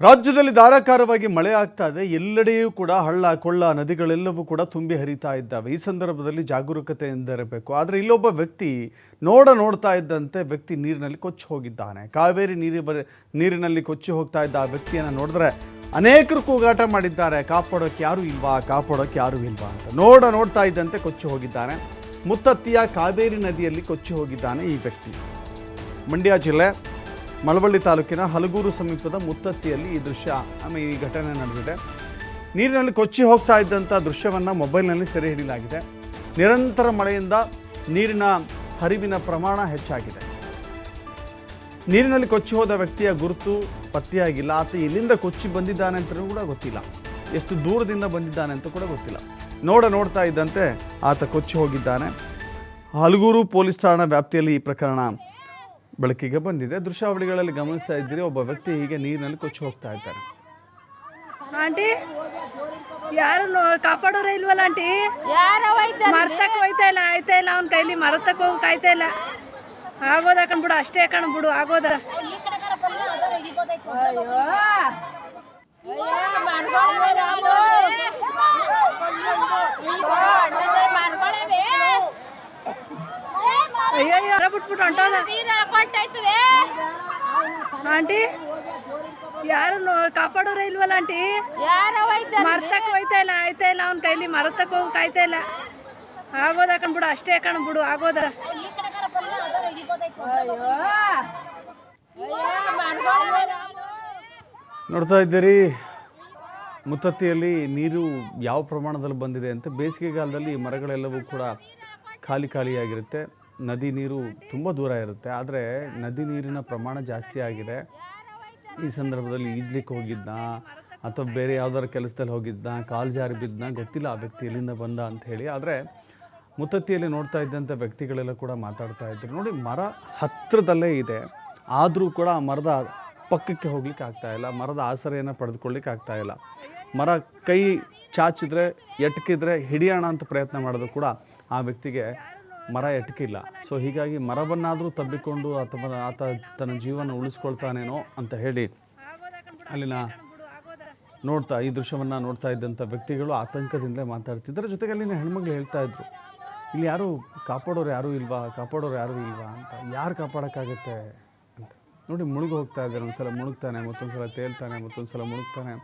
ರಾಜ್ಯದಲ್ಲಿ ಧಾರಾಕಾರವಾಗಿ ಮಳೆ ಆಗ್ತಾ ಇದೆ. ಎಲ್ಲೆಡೆಯೂ ಕೂಡ ಹಳ್ಳ, ಕೊಳ್ಳ, ನದಿಗಳೆಲ್ಲವೂ ಕೂಡ ತುಂಬಿ ಹರಿತಾ ಇದ್ದಾವೆ. ಈ ಸಂದರ್ಭದಲ್ಲಿ ಜಾಗರೂಕತೆ ಎಂದಿರಬೇಕು. ಆದರೆ ಇಲ್ಲೊಬ್ಬ ವ್ಯಕ್ತಿ ನೋಡ ನೋಡ್ತಾ ಇದ್ದಂತೆ ವ್ಯಕ್ತಿ ನೀರಿನಲ್ಲಿ ಕೊಚ್ಚಿ ಹೋಗಿದ್ದಾನೆ. ಕಾವೇರಿ ನೀರಿ ಬರ, ನೀರಿನಲ್ಲಿ ಕೊಚ್ಚಿ ಹೋಗ್ತಾ ಇದ್ದ ಆ ವ್ಯಕ್ತಿಯನ್ನು ನೋಡಿದ್ರೆ ಅನೇಕರು ಕೂಗಾಟ ಮಾಡಿದ್ದಾರೆ. ಕಾಪಾಡೋಕೆ ಯಾರೂ ಇಲ್ವಾ? ಕಾಪಾಡೋಕೆ ಯಾರೂ ಇಲ್ವಾ ಅಂತ. ನೋಡ ನೋಡ್ತಾ ಇದ್ದಂತೆ ಕೊಚ್ಚಿ ಹೋಗಿದ್ದಾನೆ. ಮುತ್ತತ್ತಿಯ ಕಾವೇರಿ ನದಿಯಲ್ಲಿ ಕೊಚ್ಚಿ ಹೋಗಿದ್ದಾನೆ ಈ ವ್ಯಕ್ತಿ. ಮಂಡ್ಯ ಜಿಲ್ಲೆ ಮಳವಳ್ಳಿ ತಾಲೂಕಿನ ಹಲಗೂರು ಸಮೀಪದ ಮುತ್ತತ್ತಿಯಲ್ಲಿ ಈ ದೃಶ್ಯ ಆಮೇಲೆ ಈ ಘಟನೆ ನಡೆದಿದೆ. ನೀರಿನಲ್ಲಿ ಕೊಚ್ಚಿ ಹೋಗ್ತಾ ಇದ್ದಂಥ ದೃಶ್ಯವನ್ನು ಮೊಬೈಲ್ನಲ್ಲಿ ಸೆರೆ ಹಿಡಿಯಲಾಗಿದೆ. ನಿರಂತರ ಮಳೆಯಿಂದ ನೀರಿನ ಹರಿವಿನ ಪ್ರಮಾಣ ಹೆಚ್ಚಾಗಿದೆ. ನೀರಿನಲ್ಲಿ ಕೊಚ್ಚಿ ಹೋದ ವ್ಯಕ್ತಿಯ ಗುರುತು ಪತ್ತೆಯಾಗಿಲ್ಲ. ಆತ ಎಲ್ಲಿಂದ ಕೊಚ್ಚಿ ಬಂದಿದ್ದಾನೆ ಅಂತ ಕೂಡ ಗೊತ್ತಿಲ್ಲ. ಎಷ್ಟು ದೂರದಿಂದ ಬಂದಿದ್ದಾನೆ ಅಂತ ಕೂಡ ಗೊತ್ತಿಲ್ಲ. ನೋಡ ನೋಡ್ತಾ ಇದ್ದಂತೆ ಆತ ಕೊಚ್ಚಿ ಹೋಗಿದ್ದಾನೆ. ಹಲಗೂರು ಪೊಲೀಸ್ ಠಾಣಾ ವ್ಯಾಪ್ತಿಯಲ್ಲಿ ಈ ಪ್ರಕರಣ ಬೆಳಕಿಗೆ ಬಂದಿದೆ. ದೃಶ್ಯಾವಳಿಗಳಲ್ಲಿ ಗಮನಿಸ್ತಾ ಇದ್ದೀರಿ ಒಬ್ಬ ವ್ಯಕ್ತಿ ಹೀಗೆ ನೀರಿನಲ್ಲಿ ಕೊಚ್ಚಿ ಹೋಗ್ತಾ ಇದ್ದಾರೆ. ಆಂಟಿ ಯಾರು ನೋ ಕಾಪಾಡೋರ ಇಲ್ವಲ್ಲ ಆಂಟಿ? ಯಾರೋ ಮರ್ತಕ್ ಹೋಯ್ತಾ ಇಲ್ಲ ಆಯ್ತಾ ಇಲ್ಲ ಅವ್ನ ಕೈಲಿ ಮರತಕ್ ಹೋಗಿ ಕಾಯ್ತಾ ಇಲ್ಲ. ಆಗೋದ ಕಣ್ಬಿಡು ಅಷ್ಟೇ ಕಣ್ಬಿಡು ಆಗೋದ. ಅಯ್ಯೋ ಬಿಟ್ಬಿಟ್ಟು ಹೊಂಟೋದ ಆಂಟಿ ಯಾರು ನೋ ಕಾಪಾಡೋರ ಇಲ್ವಲ್ಲ ಆಂಟಿ? ಮರ್ತಕ್ ಹೋಯ್ತಾ ಇಲ್ಲ ಆಯ್ತಾ ಇಲ್ಲ ಅವ್ನ ಕೈಲಿ ಮರತಕ್ ಹೋಗ್ ಕಾಯ್ತಾ ಇಲ್ಲ. ಆಗೋದ ಕಣ್ಬಿಡು ಅಷ್ಟೇ ಕಣ್ಬಿಡು ಆಗೋದ. ನೋಡ್ತಾ ಇದ್ದೀರಿ ಮುತ್ತತ್ತಿಯಲ್ಲಿ ನೀರು ಯಾವ ಪ್ರಮಾಣದಲ್ಲಿ ಬಂದಿದೆ ಅಂತ ಬೇಸಿಗೆಗಾಲದಲ್ಲಿ ಈ ಮರಗಳೆಲ್ಲವೂ ಕೂಡ ಖಾಲಿ ಖಾಲಿಯಾಗಿರುತ್ತೆ. ನದಿ ನೀರು ತುಂಬ ದೂರ ಇರುತ್ತೆ. ಆದರೆ ನದಿ ನೀರಿನ ಪ್ರಮಾಣ ಜಾಸ್ತಿ ಆಗಿದೆ. ಈ ಸಂದರ್ಭದಲ್ಲಿ ಈಜ್ಲಿಕ್ಕೆ ಹೋಗಿದ್ದ ಅಥವಾ ಬೇರೆ ಯಾವುದಾದ್ರು ಕೆಲಸದಲ್ಲಿ ಹೋಗಿದ್ದ ಕಾಲು ಜಾರಿ ಬಿದ್ದ ಗೊತ್ತಿಲ್ಲ ಆ ವ್ಯಕ್ತಿ ಎಲ್ಲಿಂದ ಬಂದ ಅಂತ ಹೇಳಿ. ಆದರೆ ಮುತ್ತತ್ತಿಯಲ್ಲಿ ನೋಡ್ತಾ ಇದ್ದಂಥ ವ್ಯಕ್ತಿಗಳೆಲ್ಲ ಕೂಡ ಮಾತಾಡ್ತಾ ಇದ್ರು. ನೋಡಿ, ಮರ ಹತ್ತಿರದಲ್ಲೇ ಇದೆ. ಆದರೂ ಕೂಡ ಆ ಮರದ ಪಕ್ಕಕ್ಕೆ ಹೋಗ್ಲಿಕ್ಕೆ ಆಗ್ತಾ ಇಲ್ಲ. ಮರದ ಆಸರೆಯನ್ನು ಪಡೆದುಕೊಳ್ಳಿಕ್ಕೆ ಆಗ್ತಾ ಇಲ್ಲ. ಮರ ಕೈ ಚಾಚಿದ್ರೆ, ಎಟ್ಕಿದ್ರೆ ಹಿಡಿಯೋಣ ಅಂತ ಪ್ರಯತ್ನ ಮಾಡೋದು ಕೂಡ ಆ ವ್ಯಕ್ತಿಗೆ ಮರ ಎಟಕಿಲ್ಲ. ಸೊ ಹೀಗಾಗಿ ಮರವನ್ನಾದರೂ ತಬ್ಬಿಕೊಂಡು ಅಥವಾ ಆತ ತನ್ನ ಜೀವನ ಉಳಿಸ್ಕೊಳ್ತಾನೇನೋ ಅಂತ ಹೇಳಿ ಅಲ್ಲಿನ ನೋಡ್ತಾ, ಈ ದೃಶ್ಯವನ್ನು ನೋಡ್ತಾ ಇದ್ದಂಥ ವ್ಯಕ್ತಿಗಳು ಆತಂಕದಿಂದಲೇ ಮಾತಾಡ್ತಿದ್ದಾರೆ. ಜೊತೆಗೆ ಅಲ್ಲಿನ ಹೆಣ್ಮಗಳು ಹೇಳ್ತಾ ಇದ್ರು, ಇಲ್ಲಿ ಯಾರು ಕಾಪಾಡೋರು ಯಾರೂ ಇಲ್ವಾ? ಕಾಪಾಡೋರು ಯಾರೂ ಇಲ್ವಾ ಅಂತ. ಯಾರು ಕಾಪಾಡೋಕ್ಕಾಗತ್ತೆ? ಅಂತ. ನೋಡಿ, ಮುಳುಗು ಹೋಗ್ತಾ ಇದ್ದಾರೆ. ಒಂದ್ಸಲ ಮುಳುಗ್ತಾನೆ ಮತ್ತೊಂದು ಸಲ ತೇಲ್ತಾನೆ ಮತ್ತೊಂದು ಸಲ ಮುಳುಗ್ತಾನೆ.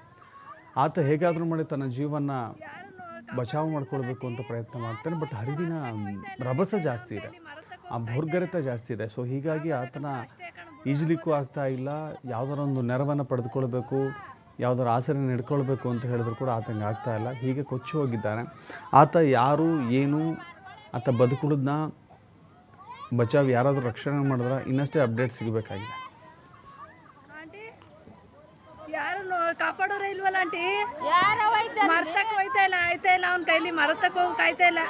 ಆತ ಹೇಗಾದರೂ ಮಾಡಿ ತನ್ನ ಜೀವನ ಬಚಾವ್ ಮಾಡ್ಕೊಳ್ಬೇಕು ಅಂತ ಪ್ರಯತ್ನ ಮಾಡ್ತಾನೆ ಬಟ್ ಹರಿವಿನ ರಭಸ ಜಾಸ್ತಿ ಇದೆ. ಆ ಭೋರ್ಗರೆತ ಜಾಸ್ತಿ ಇದೆ. ಸೊ ಹೀಗಾಗಿ ಆತನ ಈಜಲಿಕ್ಕೂ ಆಗ್ತಾ ಇಲ್ಲ. ಯಾವ್ದಾರ ಒಂದು ನೆರವನ್ನು ಪಡೆದುಕೊಳ್ಬೇಕು ಯಾವ್ದಾರ ಆಸರೆ ನಡ್ಕೊಳ್ಬೇಕು ಅಂತ ಹೇಳಿದ್ರು ಕೂಡ ಆತಂಗೆ ಆಗ್ತಾ ಇಲ್ಲ. ಹೀಗೆ ಕೊಚ್ಚಿ ಹೋಗಿದ್ದಾನೆ. ಆತ ಯಾರು ಏನು ಆತ ಬದುಕುಳಿದ್ನ ಬಚಾವ್ ಯಾರಾದರೂ ರಕ್ಷಣೆ ಮಾಡಿದ್ರೆ ಇನ್ನಷ್ಟೇ ಅಪ್ಡೇಟ್ ಸಿಗಬೇಕಾಗಿದೆ. ಯಾರು ಕಾಪಾಡೋರ ಇಲ್ವಲ್ಲ ಆಂಟಿ? ಮರ್ತಕ್ಕೆ ಹೋಯ್ತಾ ಇಲ್ಲ. ಅವ್ನ ಕೈಲಿ ಮರತಕ್ ಹೋಗಕ್ ಆಯ್ತಾ ಇಲ್ಲ